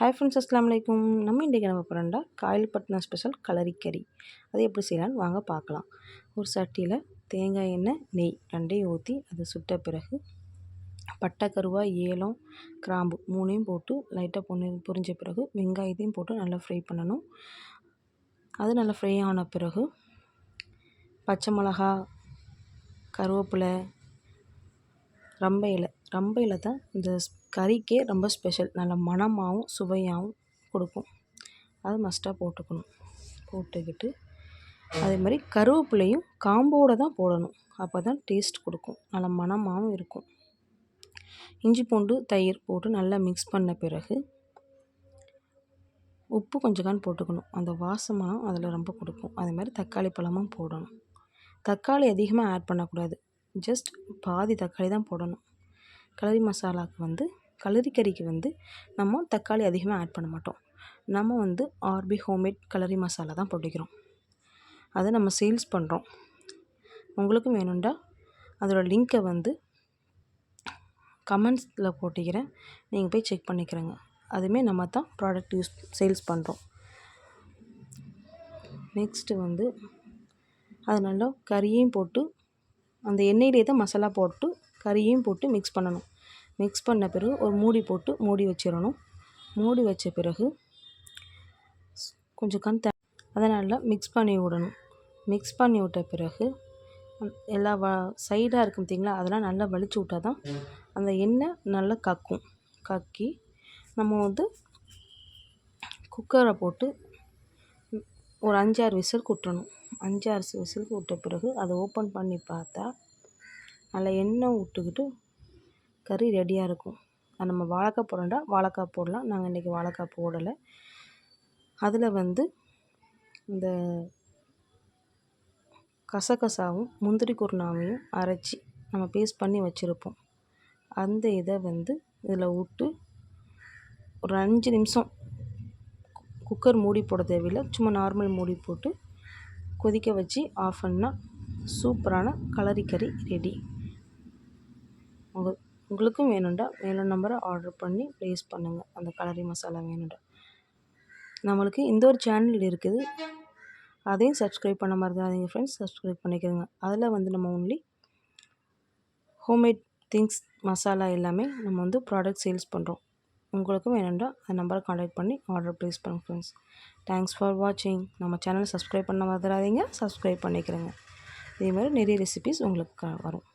Hi friends அஸ்லாம் வலைக்கும் நம்ம இன்றைக்கி நம்ம போகிறோம்டா காயல்பட்டினம் ஸ்பெஷல் கலரிக்கறி அதை எப்படி செய்யலான்னு வாங்க பார்க்கலாம். ஒரு சட்டியில் தேங்காய் எண்ணெய் நெய் ரெண்டையும் ஊற்றி அதை சுட்ட பிறகு பட்டை கருவா ஏலம் கிராம்பு மூணையும் போட்டு லைட்டாக பொண்ணு பொரிஞ்ச பிறகு வெங்காயத்தையும் போட்டு நல்லா ஃப்ரை பண்ணணும். அது நல்லா ஃப்ரை ஆன பிறகு பச்சை மிளகா கருவேப்பிலை ரம்ப இலை ரம்பையில் தான் இந்த கறிக்கே ரொம்ப ஸ்பெஷல் நல்ல மணமாகவும் சுவையாகவும் கொடுக்கும். அது மஸ்ட்டாக போட்டுக்கணும். போட்டுக்கிட்டு அதே மாதிரி கருவேப்பிலையும் காம்போடு தான் போடணும். அப்போ தான் டேஸ்ட் கொடுக்கும். நல்ல மணமாகவும் இருக்கும். இஞ்சி பூண்டு தயிர் போட்டு நல்லா மிக்ஸ் பண்ண பிறகு உப்பு கொஞ்சக்கான் போட்டுக்கணும். அந்த வாசமானம் அதில் ரொம்ப கொடுக்கும். அதே மாதிரி தக்காளி பழமும் போடணும். தக்காளி அதிகமாக ஆட் பண்ணக்கூடாது. ஜஸ்ட் பாதி தக்காளி தான் போடணும். கலரி மசாலாவுக்கு வந்து கலரி கறிக்கு வந்து நம்ம தக்காளி அதிகமாக ஆட் பண்ண மாட்டோம். நம்ம வந்து ஆர்பி ஹோம்மேட் கலரி மசாலா தான் போட்டுக்கிறோம். அதை நம்ம சேல்ஸ் பண்ணுறோம் உங்களுக்கும் வேணும்டா அதோடய லிங்க்கை வந்து கமெண்ட்ஸில் போட்டுக்கிறேன். நீங்கள் போய் செக் பண்ணிக்கிறேங்க. அதுவுமே நம்ம தான் ப்ராடக்ட் யூஸ் சேல்ஸ் பண்ணுறோம் நெக்ஸ்ட்டு வந்து அது நல்லா கறியையும் போட்டு அந்த எண்ணெயிலே தான் மசாலா போட்டு கறியையும் போட்டு மிக்ஸ் பண்ணணும். மிக்ஸ் பண்ண பிறகு ஒரு மூடி போட்டு மூடி வச்சிடணும். மூடி வச்ச பிறகு கொஞ்சம் கண் த அதை நல்லா மிக்ஸ் பண்ணி விடணும். மிக்ஸ் பண்ணி விட்ட பிறகு எல்லா வ சைடாக இருக்கும் பார்த்திங்களா? அதெல்லாம் நல்லா வலிச்சு விட்டால் தான் அந்த எண்ணெய் நல்லா கக்கும். கக்கி நம்ம வந்து குக்கரை போட்டு ஒரு அஞ்சாறு விசில் குட்டணும். அஞ்சாறு விசில் விட்ட பிறகு அதை ஓப்பன் பண்ணி பார்த்தா நல்லா எண்ணெய் விட்டுக்கிட்டு கறி ரெடியாக இருக்கும். அது நம்ம வாழைக்காய் போடண்டா வாழைக்காய் போடலாம். நாங்கள் இன்றைக்கி வாழைக்காய் போடலை. அதில் வந்து இந்த கசகசாவும் முந்திரி குருணாவையும் அரைச்சி நம்ம பேஸ்ட் பண்ணி வச்சுருப்போம். அந்த இதை வந்து இதில் விட்டு ஒரு அஞ்சு நிமிஷம் குக்கர் மூடி போட தேவையில்லை. சும்மா நார்மல் மூடி போட்டு கொதிக்க வச்சு ஆஃப் பண்ணால் சூப்பரான கலரி கறி ரெடி உங்கள் உங்களுக்கும் வேணும்டா வேணும் நம்பரை ஆர்டர் பண்ணி ப்ளேஸ் பண்ணுங்கள் அந்த கலரி மசாலா வேணும்டா. நம்மளுக்கு இந்த ஒரு சேனல் இருக்குது. அதையும் சப்ஸ்கிரைப் பண்ண மறந்துடாதீங்க ஃப்ரெண்ட்ஸ் சப்ஸ்கிரைப் பண்ணிக்கிறோங்க அதில் வந்து நம்ம ஒன்லி ஹோம்மேட் திங்ஸ் மசாலா எல்லாமே நம்ம வந்து ப்ராடக்ட் சேல்ஸ் பண்ணுறோம் உங்களுக்கும் வேணும்டா அந்த நம்பரை காண்டாக்ட் பண்ணி ஆர்டர் ப்ளேஸ் பண்ணுங்க ஃப்ரெண்ட்ஸ் தேங்க்ஸ் ஃபார் வாட்சிங் நம்ம சேனலை சப்ஸ்கிரைப் பண்ண மறந்துடாதீங்க. சப்ஸ்கிரைப் பண்ணிக்கிறேங்க இதே மாதிரி நிறைய ரெசிபிஸ் உங்களுக்கு வரும்.